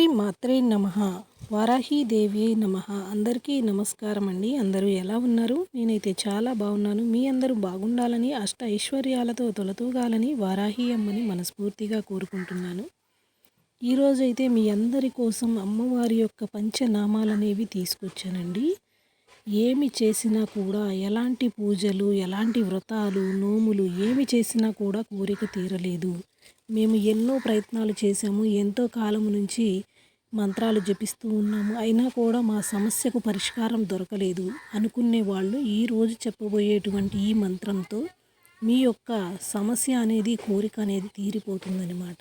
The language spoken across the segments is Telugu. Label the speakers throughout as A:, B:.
A: శ్రీ మాత్రే నమ. వారాహీదేవి నమ. అందరికీ నమస్కారం అండి. అందరూ ఎలా ఉన్నారు? నేనైతే చాలా బాగున్నాను. మీ అందరూ బాగుండాలని అష్ట ఐశ్వర్యాలతో తొలతూగాలని వారాహి అమ్మని మనస్ఫూర్తిగా కోరుకుంటున్నాను. ఈరోజైతే మీ అందరి కోసం అమ్మవారి యొక్క పంచనామాలనేవి తీసుకొచ్చానండి. ఏమి చేసినా కూడా ఎలాంటి పూజలు ఎలాంటి వ్రతాలు నోములు ఏమి చేసినా కూడా కోరిక తీరలేదు. మేము ఎన్నో ప్రయత్నాలు చేశాము ఎంతో కాలం నుంచి మంత్రాలు జపిస్తూ ఉన్నాము. అయినా కూడా మా సమస్యకు పరిష్కారం దొరకలేదు అనుకునే వాళ్ళు ఈరోజు చెప్పబోయేటువంటి ఈ మంత్రంతో మీ యొక్క సమస్య అనేది కోరిక అనేది తీరిపోతుందనమాట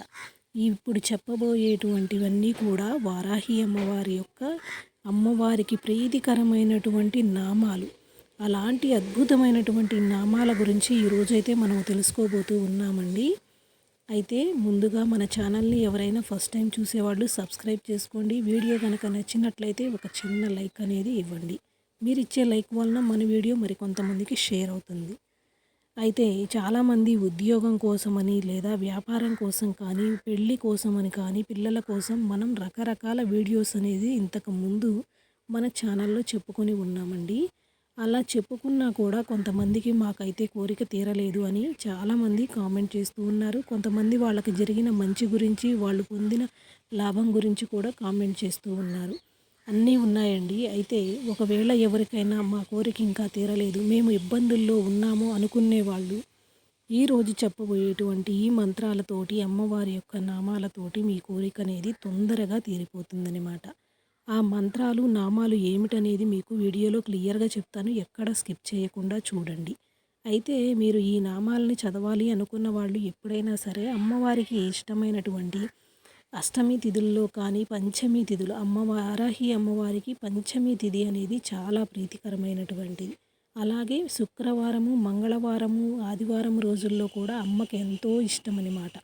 A: ఇప్పుడు చెప్పబోయేటువంటివన్నీ కూడా వారాహి అమ్మవారి యొక్క అమ్మవారికి ప్రీతికరమైనటువంటి నామాలు. అలాంటి అద్భుతమైనటువంటి నామాల గురించి ఈరోజైతే మనం తెలుసుకోబోతూ ఉన్నామండి. అయితే ముందుగా మన ఛానల్ని ఎవరైనా ఫస్ట్ టైం చూసేవాళ్ళు సబ్స్క్రైబ్ చేసుకోండి. వీడియో కనుక నచ్చినట్లయితే ఒక చిన్న లైక్ అనేది ఇవ్వండి. మీరు ఇచ్చే లైక్ వలన మన వీడియో మరికొంతమందికి షేర్ అవుతుంది. అయితే చాలామంది ఉద్యోగం కోసమని లేదా వ్యాపారం కోసం కానీ పెళ్ళి కోసమని కానీ పిల్లల కోసం మనం రకరకాల వీడియోస్ అనేది ఇంతకు ముందు మన ఛానల్లో చెప్పుకొని ఉన్నామండి. అలా చెప్పుకున్నా కూడా కొంతమందికి మాకైతే కోరిక తీరలేదు అని చాలామంది కామెంట్ చేస్తూ ఉన్నారు. కొంతమంది వాళ్ళకి జరిగిన మంచి గురించి వాళ్ళు పొందిన లాభం గురించి కూడా కామెంట్ చేస్తూ ఉన్నారు. అన్నీ ఉన్నాయండి. అయితే ఒకవేళ ఎవరికైనా మా కోరిక ఇంకా తీరలేదు మేము ఇబ్బందుల్లో ఉన్నాము అనుకునే వాళ్ళు ఈరోజు చెప్పబోయేటువంటి ఈ మంత్రాలతోటి అమ్మవారి యొక్క నామాలతోటి మీ కోరిక అనేది తొందరగా తీరిపోతుందనమాట ఆ మంత్రాలు నామాలు ఏమిటనేది మీకు వీడియోలో క్లియర్గా చెప్తాను. ఎక్కడ స్కిప్ చేయకుండా చూడండి. అయితే మీరు ఈ నామాలని చదవాలి అనుకున్న వాళ్ళు ఎప్పుడైనా సరే అమ్మవారికి ఇష్టమైనటువంటి అష్టమి తిథుల్లో కానీ పంచమి తిథులు అమ్మవారాహి అమ్మవారికి పంచమి తిథి అనేది చాలా ప్రీతికరమైనటువంటిది. అలాగే శుక్రవారము మంగళవారము ఆదివారం రోజుల్లో కూడా అమ్మకి ఎంతో ఇష్టమన్నమాట.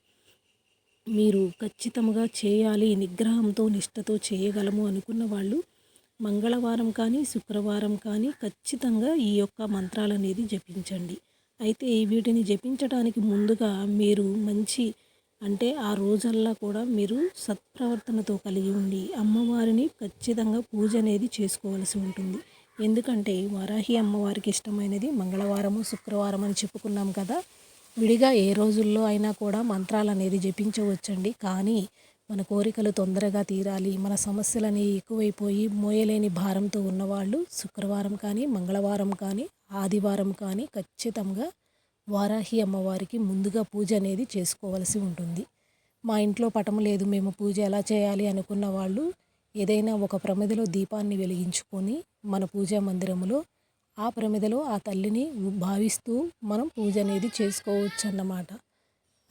A: మీరు ఖచ్చితంగా చేయాలి నిగ్రహంతో నిష్టతో చేయగలము అనుకున్న వాళ్ళు మంగళవారం కానీ శుక్రవారం కానీ ఖచ్చితంగా ఈ యొక్క మంత్రాలు అనేది జపించండి. అయితే వీటిని జపించడానికి ముందుగా మీరు మంచి అంటే ఆ రోజల్లా కూడా మీరు సత్ప్రవర్తనతో కలిగి ఉండి అమ్మవారిని ఖచ్చితంగా పూజ అనేది చేసుకోవాల్సి ఉంటుంది. ఎందుకంటే వరాహి అమ్మవారికి ఇష్టమైనది మంగళవారము శుక్రవారం అని చెప్పుకున్నాం కదా. విడిగా ఏ రోజుల్లో అయినా కూడా మంత్రాలు అనేది జపించవచ్చండి. కానీ మన కోరికలు తొందరగా తీరాలి మన సమస్యలని ఎక్కువైపోయి మోయలేని భారంతో ఉన్నవాళ్ళు శుక్రవారం కానీ మంగళవారం కానీ ఆదివారం కానీ ఖచ్చితంగా వారాహి అమ్మవారికి ముందుగా పూజ అనేది చేసుకోవలసి ఉంటుంది. మా ఇంట్లో పటం లేదు మేము పూజ ఎలా చేయాలి అనుకున్న వాళ్ళు ఏదైనా ఒక ప్రమిదిలో దీపాన్ని వెలిగించుకొని మన పూజా మందిరంలో ఆ ప్రమిదలో ఆ తల్లిని భావిస్తూ మనం పూజ అనేది చేసుకోవచ్చు అన్నమాట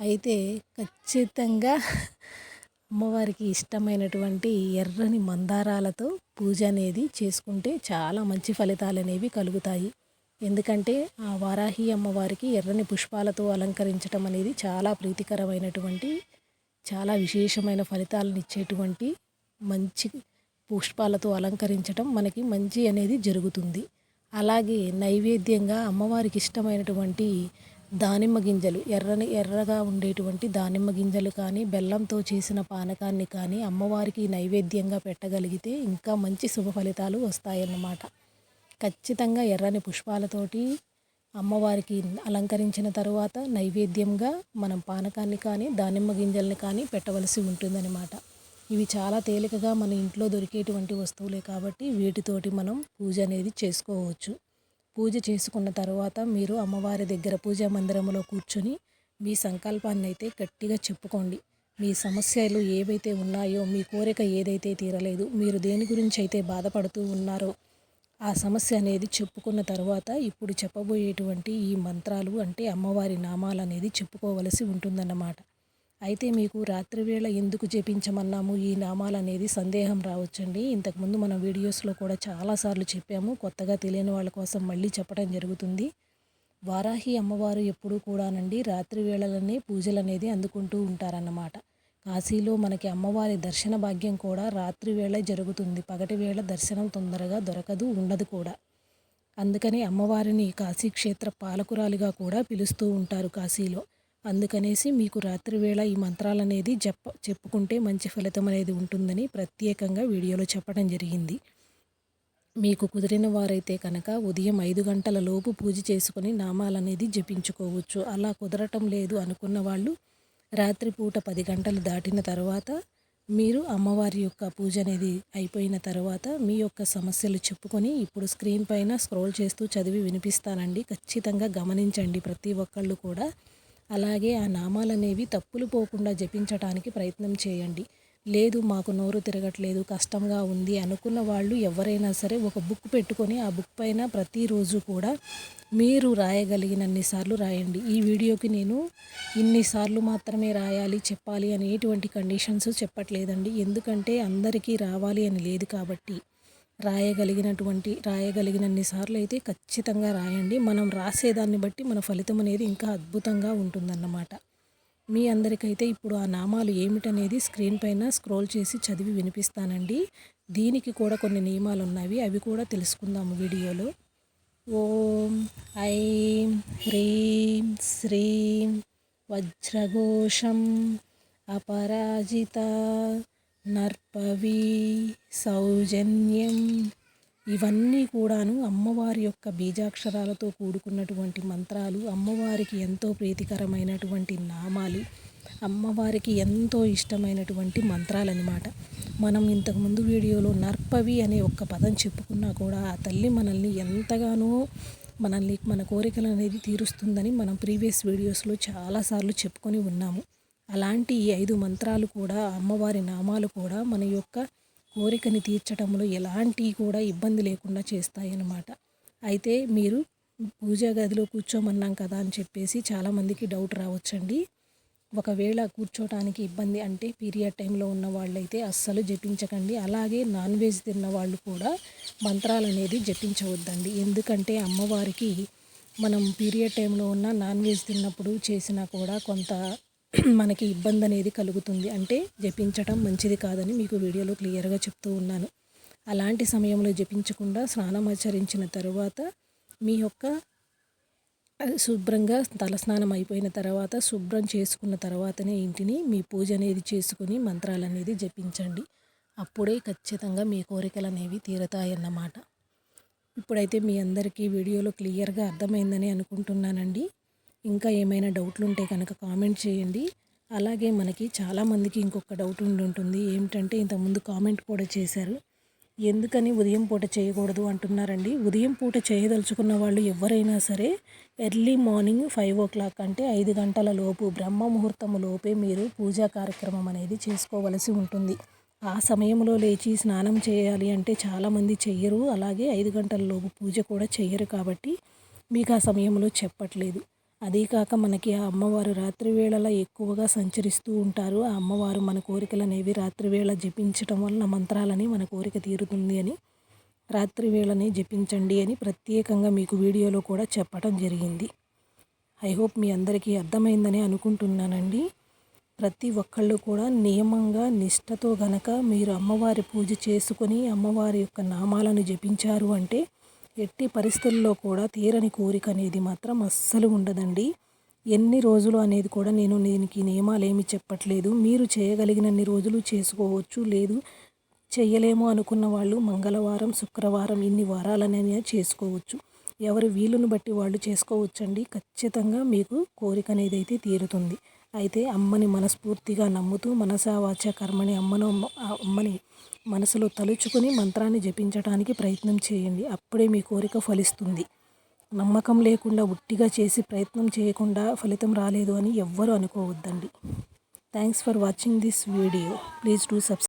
A: అయితే ఖచ్చితంగా అమ్మవారికి ఇష్టమైనటువంటి ఎర్రని మందారాలతో పూజ అనేది చేసుకుంటే చాలా మంచి ఫలితాలు అనేవి కలుగుతాయి. ఎందుకంటే ఆ వారాహి అమ్మవారికి ఎర్రని పుష్పాలతో అలంకరించడం అనేది చాలా ప్రీతికరమైనటువంటి చాలా విశేషమైన ఫలితాలను ఇచ్చేటువంటి మంచి పుష్పాలతో అలంకరించడం మనకి మంచి అనేది జరుగుతుంది. అలాగే నైవేద్యంగా అమ్మవారికి ఇష్టమైనటువంటి దానిమ్మ గింజలు ఎర్రని ఎర్రగా ఉండేటువంటి దానిమ్మ గింజలు కానీ బెల్లంతో చేసిన పానకాన్ని కానీ అమ్మవారికి నైవేద్యంగా పెట్టగలిగితే ఇంకా మంచి శుభ ఫలితాలు వస్తాయన్నమాట. ఖచ్చితంగా ఎర్రని పుష్పాలతోటి అమ్మవారికి అలంకరించిన తరువాత నైవేద్యంగా మనం పానకాన్ని కానీ దానిమ్మ గింజల్ని కానీ పెట్టవలసి ఉంటుందన్నమాట. ఇవి చాలా తేలికగా మన ఇంట్లో దొరికేటువంటి వస్తువులే కాబట్టి వీటితోటి మనం పూజ అనేది చేసుకోవచ్చు. పూజ చేసుకున్న తర్వాత మీరు అమ్మవారి దగ్గర పూజా మందిరంలో కూర్చొని మీ సంకల్పాన్ని అయితే గట్టిగా చెప్పుకోండి. మీ సమస్యలు ఏవైతే ఉన్నాయో మీ కోరిక ఏదైతే తీరలేదు మీరు దేని గురించి అయితే బాధపడుతూ ఉన్నారో ఆ సమస్య అనేది చెప్పుకున్న తర్వాత ఇప్పుడు చెప్పబోయేటువంటి ఈ మంత్రాలు అంటే అమ్మవారి నామాలు అనేది చెప్పుకోవలసి ఉంటుందన్నమాట. అయితే మీకు రాత్రివేళ ఎందుకు జపించమన్నాము? ఈ నామాలు అనేది సందేహం రావచ్చండి. ఇంతకుముందు మన వీడియోస్లో కూడా చాలాసార్లు చెప్పాము. కొత్తగా తెలియని వాళ్ళ కోసం మళ్ళీ చెప్పడం జరుగుతుంది. వారాహి అమ్మవారు ఎప్పుడూ కూడానండి రాత్రి వేళలనే పూజలు అనేది అందుకుంటూ ఉంటారన్నమాట. కాశీలో మనకి అమ్మవారి దర్శన భాగ్యం కూడా రాత్రి వేళ జరుగుతుంది. పగటి వేళ దర్శనం తొందరగా దొరకదు ఉండదు కూడా. అందుకని అమ్మవారిని కాశీక్షేత్ర పాలకురాలిగా కూడా పిలుస్తూ ఉంటారు కాశీలో. అందుకనేసి మీకు రాత్రి వేళ ఈ మంత్రాలు అనేది చెప్ప చెప్పుకుంటే మంచి ఫలితం అనేది ఉంటుందని ప్రత్యేకంగా వీడియోలో చెప్పడం జరిగింది. మీకు కుదిరిన వారైతే కనుక ఉదయం ఐదు గంటల లోపు పూజ చేసుకొని నామాలనేది జపించుకోవచ్చు. అలా కుదరటం లేదు అనుకున్న వాళ్ళు రాత్రిపూట పది గంటలు దాటిన తర్వాత మీరు అమ్మవారి యొక్క పూజ అనేది అయిపోయిన తర్వాత మీ యొక్క సమస్యలు చెప్పుకొని ఇప్పుడు స్క్రీన్ పైన స్క్రోల్ చేస్తూ చదివి వినిపిస్తానండి. ఖచ్చితంగా గమనించండి ప్రతి ఒక్కళ్ళు కూడా. అలాగే ఆ నామాలనేవి తప్పులు పోకుండా జపించటానికి ప్రయత్నం చేయండి. లేదు మాకు నోరు తిరగట్లేదు కష్టంగా ఉంది అనుకున్న వాళ్ళు ఎవరైనా సరే ఒక బుక్ పెట్టుకొని ఆ బుక్ పైన ప్రతిరోజు కూడా మీరు రాయగలిగినన్ని సార్లు రాయండి. ఈ వీడియోకి నేను ఇన్నిసార్లు మాత్రమే రాయాలి చెప్పాలి అనేటువంటి కండిషన్స్ చెప్పట్లేదండి. ఎందుకంటే అందరికీ రావాలి అని లేదు కాబట్టి. రాయగలిగినటువంటి రాయగలిగినన్ని సార్లు అయితే ఖచ్చితంగా రాయండి. మనం రాసేదాన్ని బట్టి మన ఫలితం అనేది ఇంకా అద్భుతంగా ఉంటుందన్నమాట. మీ అందరికైతే ఇప్పుడు ఆ నామాలు ఏమిటనేది స్క్రీన్ పైన స్క్రోల్ చేసి చదివి వినిపిస్తానండి. దీనికి కూడా కొన్ని నియమాలు ఉన్నవి అవి కూడా తెలుసుకుందాము వీడియోలో. ఓం ఐం హ్రీం శ్రీం వజ్రఘోషం అపరాజిత నర్పవి సౌజన్యం. ఇవన్నీ కూడాను అమ్మవారి యొక్క బీజాక్షరాలతో కూడుకున్నటువంటి మంత్రాలు అమ్మవారికి ఎంతో ప్రీతికరమైనటువంటి నామాలు అమ్మవారికి ఎంతో ఇష్టమైనటువంటి మంత్రాలన్నమాట. మనం ఇంతకుముందు వీడియోలో నర్పవి అనే ఒక్క పదం చెప్పుకున్నా కూడా ఆ తల్లి మనల్ని ఎంతగానో మనల్ని మన కోరికలు అనేది తీరుస్తుందని మనం ప్రీవియస్ వీడియోస్లో చాలాసార్లు చెప్పుకొని ఉన్నాము. అలాంటి ఈ ఐదు మంత్రాలు కూడా అమ్మవారి నామాలు కూడా మన యొక్క కోరికని తీర్చడంలో ఎలాంటి కూడా ఇబ్బంది లేకుండా చేస్తాయన్నమాట. అయితే మీరు పూజా గదిలో కూర్చోమన్నాం కదా అని చెప్పేసి చాలామందికి డౌట్ రావచ్చండి. ఒకవేళ కూర్చోటానికి ఇబ్బంది అంటే పీరియడ్ టైంలో ఉన్న వాళ్ళైతే అస్సలు జపించకండి. అలాగే నాన్ వెజ్ తిన్న వాళ్ళు కూడా మంత్రాలు అనేది జపించవద్దండి. ఎందుకంటే అమ్మవారికి మనం పీరియడ్ టైంలో ఉన్న నాన్ వెజ్ తిన్నప్పుడు చేసినా కూడా కొంత మనకి ఇబ్బంది అనేది కలుగుతుంది. అంటే జపించటం మంచిది కాదని మీకు వీడియోలో క్లియర్గా చెప్తూ ఉన్నాను. అలాంటి సమయంలో జపించకుండా స్నానం ఆచరించిన తరువాత మీ యొక్క శుభ్రంగా తలస్నానం అయిపోయిన తర్వాత శుభ్రం చేసుకున్న తర్వాతనే ఇంటిని మీ పూజ అనేది చేసుకుని మంత్రాలు అనేది జపించండి. అప్పుడే ఖచ్చితంగా మీ కోరికలు అనేవి తీరతాయన్నమాట. ఇప్పుడైతే మీ అందరికీ వీడియోలో క్లియర్గా అర్థమైందని అనుకుంటున్నానండి. ఇంకా ఏమైనా డౌట్లు ఉంటే కనుక కామెంట్ చేయండి. అలాగే మనకి చాలామందికి ఇంకొక డౌట్ ఉండి ఉంటుంది. ఏమిటంటే ఇంతకుముందు కామెంట్ కూడా చేశారు. ఎందుకని ఉదయం పూట చేయకూడదు అంటున్నారండి. ఉదయం పూట చేయదలుచుకున్న వాళ్ళు ఎవరైనా సరే early morning five o'clock అంటే ఐదు గంటల లోపు బ్రహ్మ ముహూర్తము లోపే మీరు పూజా కార్యక్రమం అనేది చేసుకోవలసి ఉంటుంది. ఆ సమయంలో లేచి స్నానం చేయాలి అంటే చాలామంది చెయ్యరు. అలాగే ఐదు గంటల లోపు పూజ కూడా చెయ్యరు కాబట్టి మీకు ఆ సమయంలో చెప్పట్లేదు. అదీ కాక మనకి ఆ అమ్మవారు రాత్రి వేళలా ఎక్కువగా సంచరిస్తూ ఉంటారు. ఆ అమ్మవారు మన కోరికలు అనేవి రాత్రి వేళ జపించటం వలన మంత్రాలని మన కోరిక తీరుతుంది అని రాత్రి వేళనే జపించండి అని ప్రత్యేకంగా మీకు వీడియోలో కూడా చెప్పడం జరిగింది. ఐ హోప్ మీ అందరికీ అర్థమైందని అనుకుంటున్నానండి. ప్రతి ఒక్కళ్ళు కూడా నియమంగా నిష్టతో గనక మీరు అమ్మవారి పూజ చేసుకొని అమ్మవారి యొక్క నామాలను జపించారు అంటే ఎట్టి పరిస్థితుల్లో కూడా తీరని కోరిక అనేది మాత్రం అస్సలు ఉండదండి. ఎన్ని రోజులు అనేది కూడా నేను దీనికి నియమాలు ఏమి చెప్పట్లేదు. మీరు చేయగలిగినన్ని రోజులు చేసుకోవచ్చు. లేదు చేయలేము అనుకున్న వాళ్ళు మంగళవారం శుక్రవారం ఇన్ని వారాలనే చేసుకోవచ్చు. ఎవరి వీలును బట్టి వాళ్ళు చేసుకోవచ్చండి. ఖచ్చితంగా మీకు కోరిక అనేది అయితే తీరుతుంది. అయితే అమ్మని మనస్ఫూర్తిగా నమ్ముతూ మనసావాచ కర్మని అమ్మను అమ్మని మనసులో తలుచుకుని మంత్రాన్ని జపించడానికి ప్రయత్నం చేయండి. అప్పుడే మీ కోరిక ఫలిస్తుంది. నమ్మకం లేకుండా ఉట్టిగా చేసి ప్రయత్నం చేయకుండా ఫలితం రాలేదు అని ఎవ్వరూ అనుకోవద్దండి. Thanks for watching this video please do subscribe